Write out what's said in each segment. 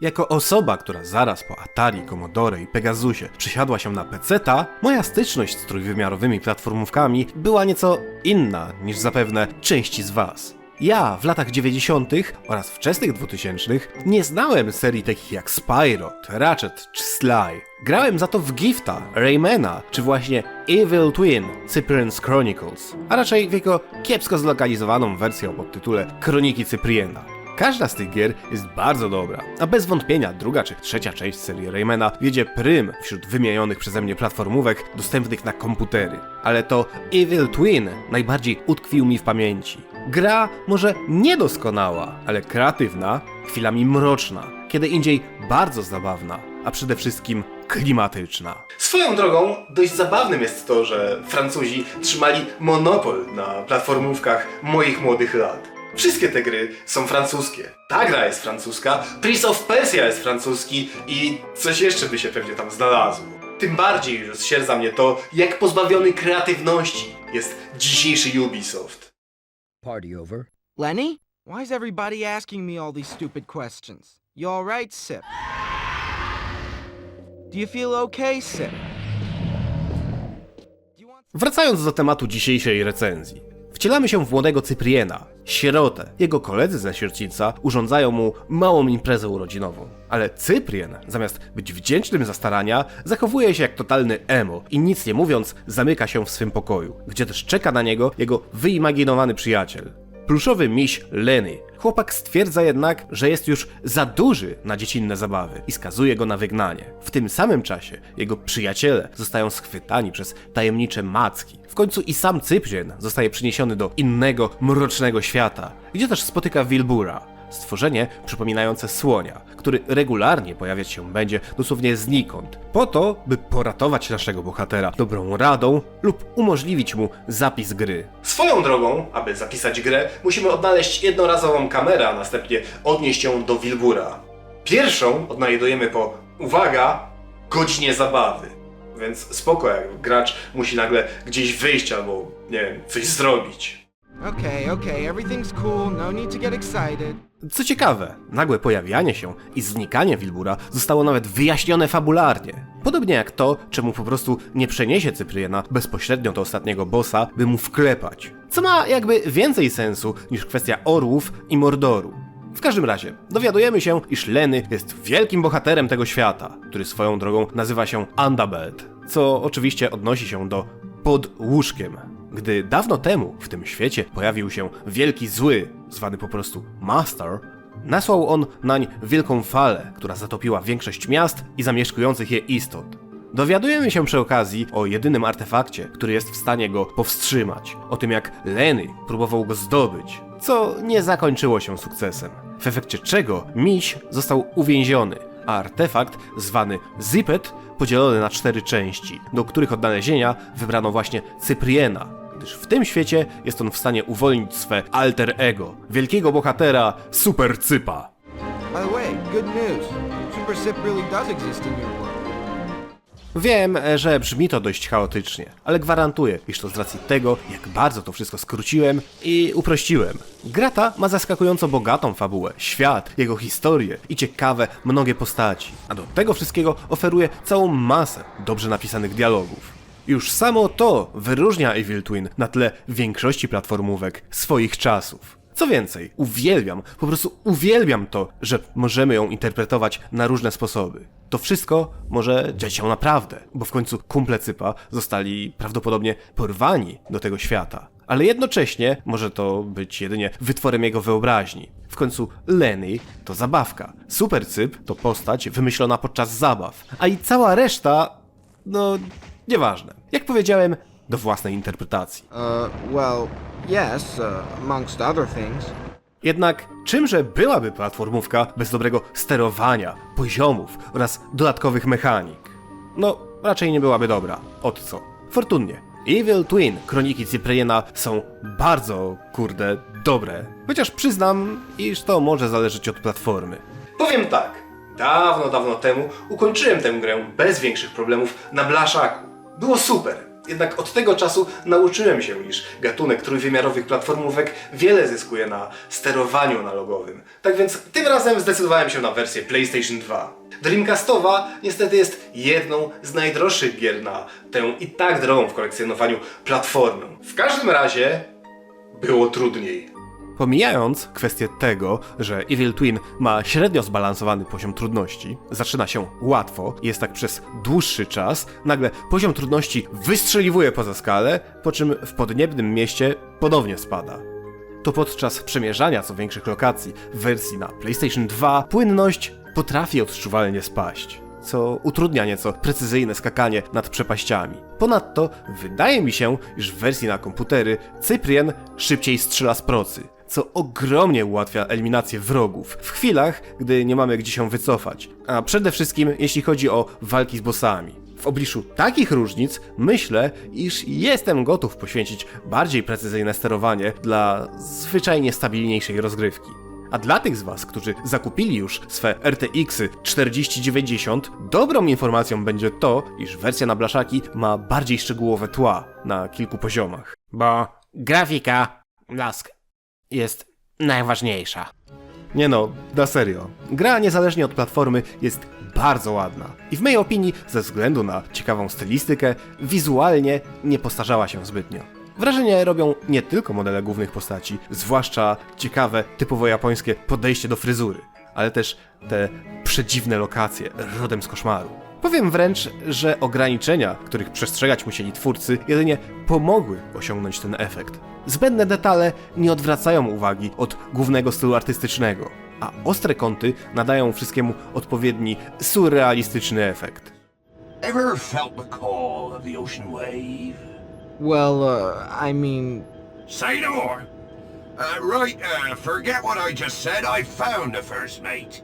Jako osoba, która zaraz po Atari, Commodore i Pegasusie przysiadła się na PC-ta, moja styczność z trójwymiarowymi platformówkami była nieco inna niż zapewne części z was. Ja w latach 90. oraz wczesnych 2000 nie znałem serii takich jak Spyro, Ratchet czy Sly. Grałem za to w Gifta, Raymana czy właśnie Evil Twin, Cyprian's Chronicles, a raczej w jego kiepsko zlokalizowaną wersję o podtytule Kroniki Cypriena. Każda z tych gier jest bardzo dobra, a bez wątpienia druga czy trzecia część serii Raymana wiedzie prym wśród wymienionych przeze mnie platformówek dostępnych na komputery. Ale to Evil Twin najbardziej utkwił mi w pamięci. Gra może niedoskonała, ale kreatywna, chwilami mroczna, kiedy indziej bardzo zabawna, a przede wszystkim klimatyczna. Swoją drogą, dość zabawnym jest to, że Francuzi trzymali monopol na platformówkach moich młodych lat. Wszystkie te gry są francuskie. Ta gra jest francuska, Prince of Persia jest francuski i coś jeszcze by się pewnie tam znalazło. Tym bardziej rozsierdza mnie to, jak pozbawiony kreatywności jest dzisiejszy Ubisoft. Party over. Lenny? Why is everybody asking me all these stupid questions? You alright, Sip? Do you feel okay, Sip? Wracając do tematu dzisiejszej recenzji. Wcielamy się w młodego Cypriena, sierotę. Jego koledzy ze siercińca urządzają mu małą imprezę urodzinową. Ale Cyprien, zamiast być wdzięcznym za starania, zachowuje się jak totalny emo i nic nie mówiąc, zamyka się w swym pokoju, gdzie też czeka na niego jego wyimaginowany przyjaciel. Pluszowy miś Lenny. Chłopak stwierdza jednak, że jest już za duży na dziecinne zabawy i skazuje go na wygnanie. W tym samym czasie jego przyjaciele zostają schwytani przez tajemnicze macki. W końcu i sam Cyprien zostaje przeniesiony do innego, mrocznego świata, gdzie też spotyka Wilbura. Stworzenie przypominające słonia, który regularnie pojawiać się będzie dosłownie znikąd, po to, by poratować naszego bohatera dobrą radą lub umożliwić mu zapis gry. Swoją drogą, aby zapisać grę, musimy odnaleźć jednorazową kamerę, a następnie odnieść ją do Wilbura. Pierwszą odnajdujemy po, uwaga, godzinie zabawy. Więc spoko, jak gracz musi nagle gdzieś wyjść albo, nie wiem, coś zrobić. Okay, okay, everything's cool, no need to get excited. Co ciekawe, nagłe pojawianie się i znikanie Wilbura zostało nawet wyjaśnione fabularnie. Podobnie jak to, czemu po prostu nie przeniesie Cypriena bezpośrednio do ostatniego bossa, by mu wklepać. Co ma jakby więcej sensu niż kwestia orłów i Mordoru. W każdym razie, dowiadujemy się, iż Lenny jest wielkim bohaterem tego świata, który swoją drogą nazywa się Andabelt, co oczywiście odnosi się do pod łóżkiem, gdy dawno temu w tym świecie pojawił się wielki zły, zwany po prostu Master, nasłał on nań wielką falę, która zatopiła większość miast i zamieszkujących je istot. Dowiadujemy się przy okazji o jedynym artefakcie, który jest w stanie go powstrzymać, o tym jak Lenny próbował go zdobyć, co nie zakończyło się sukcesem, w efekcie czego miś został uwięziony, a artefakt zwany Zippet podzielony na cztery części, do których odnalezienia wybrano właśnie Cypriena, gdyż w tym świecie jest on w stanie uwolnić swe alter ego, wielkiego bohatera Super Cypa. By the way, good news. Super Sip really does exist in your world. Wiem, że brzmi to dość chaotycznie, ale gwarantuję, iż to z racji tego, jak bardzo to wszystko skróciłem i uprościłem. Grata ma zaskakująco bogatą fabułę, świat, jego historię i ciekawe, mnogie postaci, a do tego wszystkiego oferuje całą masę dobrze napisanych dialogów. Już samo to wyróżnia Evil Twin na tle większości platformówek swoich czasów. Co więcej, uwielbiam, po prostu uwielbiam to, że możemy ją interpretować na różne sposoby. To wszystko może dziać się naprawdę, bo w końcu kumple Cypa zostali prawdopodobnie porwani do tego świata. Ale jednocześnie może to być jedynie wytworem jego wyobraźni. W końcu Lenny to zabawka, Super Cyp to postać wymyślona podczas zabaw, a i cała reszta, no, nieważne. Jak powiedziałem, do własnej interpretacji. Uh, well, yes, uh, amongst other things. Jednak czymże byłaby platformówka bez dobrego sterowania, poziomów oraz dodatkowych mechanik? No, raczej nie byłaby dobra. Od co? Fortunnie. Evil Twin, Kroniki Cypriena są bardzo, kurde, dobre. Chociaż przyznam, iż to może zależeć od platformy. Powiem tak. Dawno, dawno temu ukończyłem tę grę bez większych problemów na blaszaku. Było super. Jednak od tego czasu nauczyłem się, iż gatunek trójwymiarowych platformówek wiele zyskuje na sterowaniu analogowym. Tak więc tym razem zdecydowałem się na wersję PlayStation 2. Dreamcastowa niestety jest jedną z najdroższych gier na tę i tak drogą w kolekcjonowaniu platformę. W każdym razie było trudniej. Pomijając kwestię tego, że Evil Twin ma średnio zbalansowany poziom trudności, zaczyna się łatwo, jest tak przez dłuższy czas, nagle poziom trudności wystrzeliwuje poza skalę, po czym w podniebnym mieście ponownie spada. To podczas przemierzania co większych lokacji w wersji na PlayStation 2 płynność potrafi odczuwalnie spaść, co utrudnia nieco precyzyjne skakanie nad przepaściami. Ponadto wydaje mi się, iż w wersji na komputery Cyprian szybciej strzela z procy, co ogromnie ułatwia eliminację wrogów w chwilach, gdy nie mamy gdzie się wycofać, a przede wszystkim jeśli chodzi o walki z bossami. W obliczu takich różnic myślę, iż jestem gotów poświęcić bardziej precyzyjne sterowanie dla zwyczajnie stabilniejszej rozgrywki. A dla tych z Was, którzy zakupili już swe RTX 4090, dobrą informacją będzie to, iż wersja na blaszaki ma bardziej szczegółowe tła na kilku poziomach. Bo grafika, blask, jest najważniejsza. Nie no, na serio. Gra niezależnie od platformy jest bardzo ładna. I w mojej opinii, ze względu na ciekawą stylistykę, wizualnie nie postarzała się zbytnio. Wrażenie robią nie tylko modele głównych postaci, zwłaszcza ciekawe, typowo japońskie podejście do fryzury, ale też te przedziwne lokacje rodem z koszmaru. Powiem wręcz, że ograniczenia, których przestrzegać musieli twórcy, jedynie pomogły osiągnąć ten efekt. Zbędne detale nie odwracają uwagi od głównego stylu artystycznego, a ostre kąty nadają wszystkiemu odpowiedni, surrealistyczny efekt. Ever felt the call of the ocean wave? Well, uh, I mean, Say no more. Uh, right, uh, forget what I just said. I found the first mate.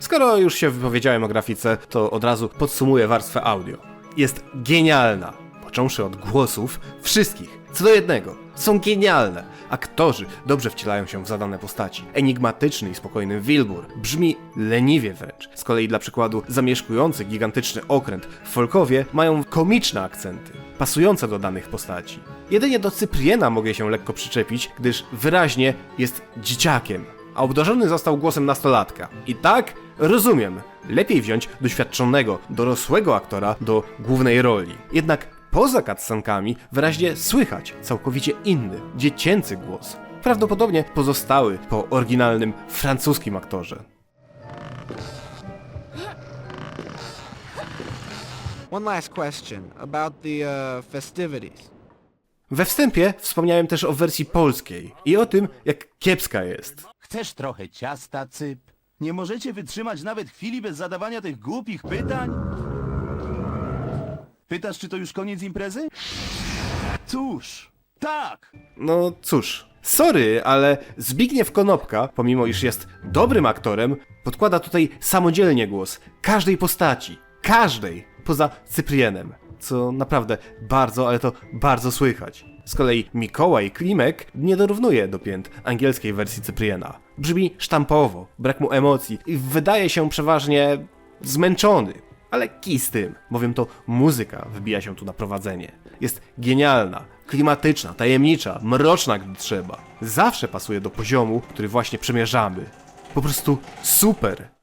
Skoro już się wypowiedziałem o grafice, to od razu podsumuję warstwę audio. Jest genialna, począwszy od głosów wszystkich, co do jednego. Są genialne. Aktorzy dobrze wcielają się w zadane postaci. Enigmatyczny i spokojny Wilbur brzmi leniwie wręcz. Z kolei dla przykładu zamieszkujący gigantyczny okręt Folkowie mają komiczne akcenty, pasujące do danych postaci. Jedynie do Cypriena mogę się lekko przyczepić, gdyż wyraźnie jest dzieciakiem, a obdarzony został głosem nastolatka. I tak, rozumiem, lepiej wziąć doświadczonego, dorosłego aktora do głównej roli. Jednak poza cutscenkami wyraźnie słychać całkowicie inny, dziecięcy głos. Prawdopodobnie pozostały po oryginalnym francuskim aktorze. one last question about the uh, festivities. We wstępie wspomniałem też o wersji polskiej i o tym, jak kiepska jest. Chcesz trochę ciasta, cyp? Nie możecie wytrzymać nawet chwili bez zadawania tych głupich pytań? Pytasz, czy to już koniec imprezy? Cóż, tak! No cóż, sorry, ale Zbigniew Konopka, pomimo iż jest dobrym aktorem, podkłada tutaj samodzielnie głos każdej postaci. Każdej, poza Cyprienem. Co naprawdę bardzo, ale to bardzo słychać. Z kolei Mikołaj Klimek nie dorównuje do pięt angielskiej wersji Cypriena. Brzmi sztampowo, brak mu emocji i wydaje się przeważnie zmęczony. Ale kij z tym, bowiem to muzyka wybija się tu na prowadzenie. Jest genialna, klimatyczna, tajemnicza, mroczna gdy trzeba. Zawsze pasuje do poziomu, który właśnie przemierzamy. Po prostu super!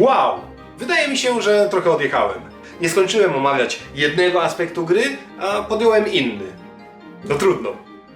Wow! Wydaje mi się, że trochę odjechałem. Nie skończyłem omawiać jednego aspektu gry, a podjąłem inny. No trudno.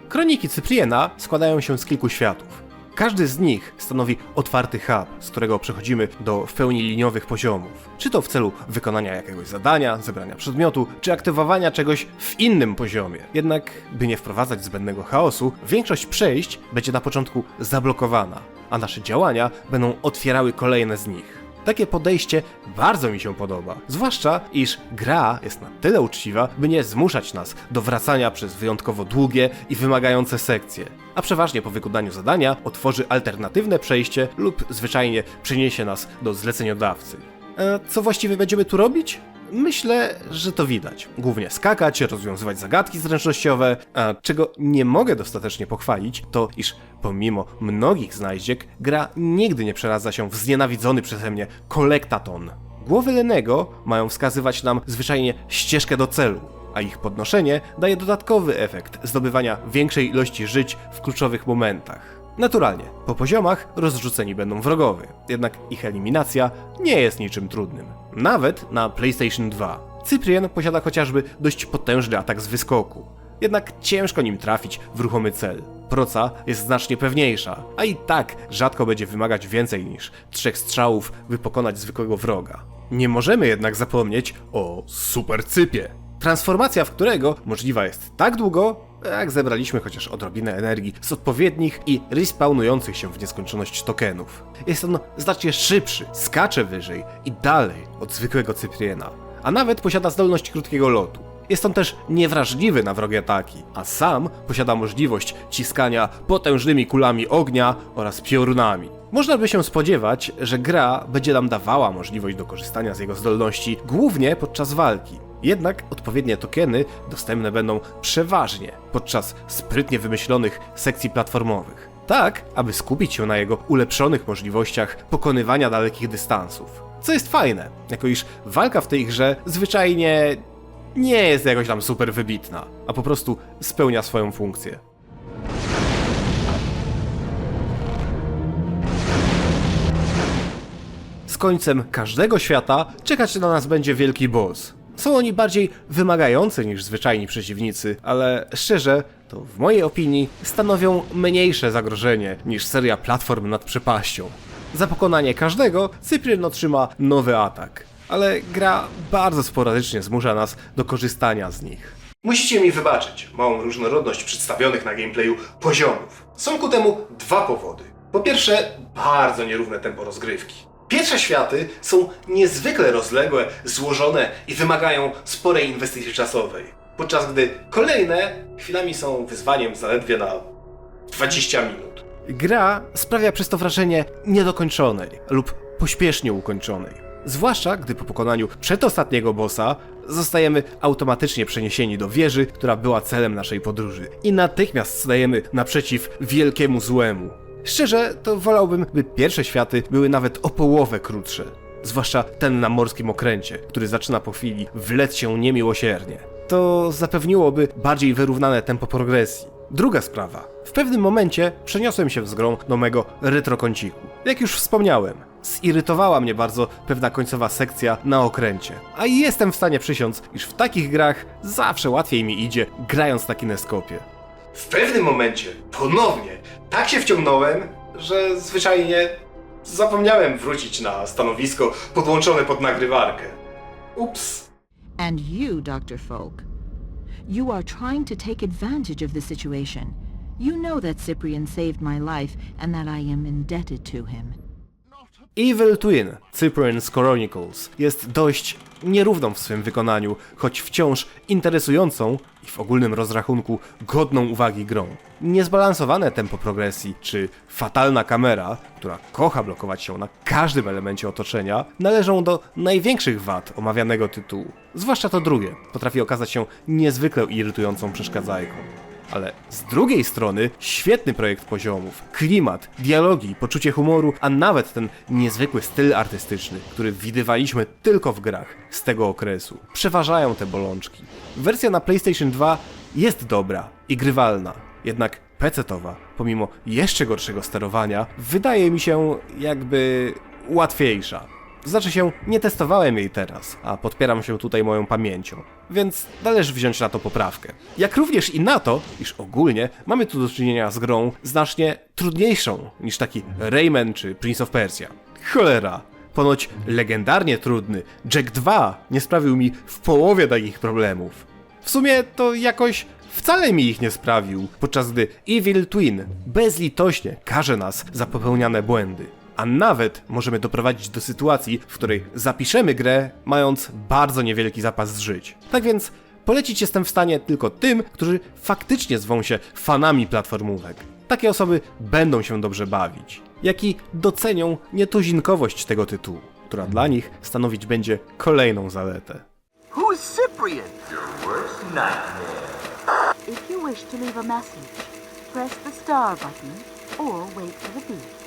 Kroniki Cypriena składają się z kilku światów. Każdy z nich stanowi otwarty hub, z którego przechodzimy do w pełni liniowych poziomów. Czy to w celu wykonania jakiegoś zadania, zebrania przedmiotu, czy aktywowania czegoś w innym poziomie. Jednak, by nie wprowadzać zbędnego chaosu, większość przejść będzie na początku zablokowana, a nasze działania będą otwierały kolejne z nich. Takie podejście bardzo mi się podoba. Zwłaszcza, iż gra jest na tyle uczciwa, by nie zmuszać nas do wracania przez wyjątkowo długie i wymagające sekcje. A przeważnie po wykonaniu zadania otworzy alternatywne przejście lub zwyczajnie przeniesie nas do zleceniodawcy. E, co właściwie będziemy tu robić? Myślę, że to widać. Głównie skakać, rozwiązywać zagadki zręcznościowe, a czego nie mogę dostatecznie pochwalić, to iż pomimo mnogich znajdziek, gra nigdy nie przeradza się w znienawidzony przeze mnie kolektaton. Głowy Lenego mają wskazywać nam zwyczajnie ścieżkę do celu, a ich podnoszenie daje dodatkowy efekt zdobywania większej ilości żyć w kluczowych momentach. Naturalnie, po poziomach rozrzuceni będą wrogowie, jednak ich eliminacja nie jest niczym trudnym. Nawet na PlayStation 2. Cyprian posiada chociażby dość potężny atak z wyskoku, jednak ciężko nim trafić w ruchomy cel. Proca jest znacznie pewniejsza, a i tak rzadko będzie wymagać więcej niż trzech strzałów, by pokonać zwykłego wroga. Nie możemy jednak zapomnieć o supercypie. Transformacja w którego możliwa jest tak długo, jak zebraliśmy chociaż odrobinę energii z odpowiednich i respawnujących się w nieskończoność tokenów. Jest on znacznie szybszy, skacze wyżej i dalej od zwykłego Cypriena, a nawet posiada zdolność krótkiego lotu. Jest on też niewrażliwy na wrogie ataki, a sam posiada możliwość ciskania potężnymi kulami ognia oraz piorunami. Można by się spodziewać, że gra będzie nam dawała możliwość do korzystania z jego zdolności głównie podczas walki. Jednak odpowiednie tokeny dostępne będą przeważnie podczas sprytnie wymyślonych sekcji platformowych. Tak, aby skupić się na jego ulepszonych możliwościach pokonywania dalekich dystansów. Co jest fajne, jako iż walka w tej grze zwyczajnie nie jest jakoś tam super wybitna, a po prostu spełnia swoją funkcję. Z końcem każdego świata czekać na nas będzie wielki boss. Są oni bardziej wymagający niż zwyczajni przeciwnicy, ale szczerze, to w mojej opinii stanowią mniejsze zagrożenie niż seria platform nad przepaścią. Za pokonanie każdego Cyprian otrzyma nowy atak, ale gra bardzo sporadycznie zmusza nas do korzystania z nich. Musicie mi wybaczyć małą różnorodność przedstawionych na gameplayu poziomów. Są ku temu dwa powody. Po pierwsze, bardzo nierówne tempo rozgrywki. Pierwsze światy są niezwykle rozległe, złożone i wymagają sporej inwestycji czasowej, podczas gdy kolejne chwilami są wyzwaniem zaledwie na 20 minut. Gra sprawia przez to wrażenie niedokończonej lub pośpiesznie ukończonej. Zwłaszcza gdy po pokonaniu przedostatniego bossa zostajemy automatycznie przeniesieni do wieży, która była celem naszej podróży i natychmiast stajemy naprzeciw wielkiemu złemu. Szczerze, to wolałbym, by pierwsze światy były nawet o połowę krótsze. Zwłaszcza ten na morskim okręcie, który zaczyna po chwili wlec się niemiłosiernie. To zapewniłoby bardziej wyrównane tempo progresji. Druga sprawa. W pewnym momencie przeniosłem się z grą do mego retrokąciku. Jak już wspomniałem, zirytowała mnie bardzo pewna końcowa sekcja na okręcie. A jestem w stanie przysiąc, iż w takich grach zawsze łatwiej mi idzie grając na kineskopie. W pewnym momencie ponownie tak się wciągnąłem, że zwyczajnie zapomniałem wrócić na stanowisko podłączone pod nagrywarkę. Ups. And you, Dr. Folk. You are trying to take advantage of the situation. You know that Cyprian saved my life and that I am indebted to him. Evil Twin, Cyprian's Chronicles, jest dość nierówną w swym wykonaniu, choć wciąż interesującą i w ogólnym rozrachunku godną uwagi grą. Niezbalansowane tempo progresji, czy fatalna kamera, która kocha blokować się na każdym elemencie otoczenia, należą do największych wad omawianego tytułu. Zwłaszcza to drugie potrafi okazać się niezwykle irytującą przeszkadzajką. Ale z drugiej strony świetny projekt poziomów, klimat, dialogi, poczucie humoru, a nawet ten niezwykły styl artystyczny, który widywaliśmy tylko w grach z tego okresu. Przeważają te bolączki. Wersja na PlayStation 2 jest dobra i grywalna, jednak PC-towa, pomimo jeszcze gorszego sterowania, wydaje mi się jakby łatwiejsza. Znaczy się, nie testowałem jej teraz, a podpieram się tutaj moją pamięcią, więc należy wziąć na to poprawkę. Jak również i na to, iż ogólnie mamy tu do czynienia z grą znacznie trudniejszą niż taki Rayman czy Prince of Persia. Cholera, ponoć legendarnie trudny Jack 2 nie sprawił mi w połowie takich problemów. W sumie to jakoś wcale mi ich nie sprawił, podczas gdy Evil Twin bezlitośnie karze nas za popełniane błędy. A nawet możemy doprowadzić do sytuacji, w której zapiszemy grę, mając bardzo niewielki zapas żyć. Tak więc polecić jestem w stanie tylko tym, którzy faktycznie zwą się fanami platformówek. Takie osoby będą się dobrze bawić, jak i docenią nietuzinkowość tego tytułu. która dla nich stanowić będzie kolejną zaletę. Who's Cyprian? If you wish to leave a message, press the star button or wait for the beep.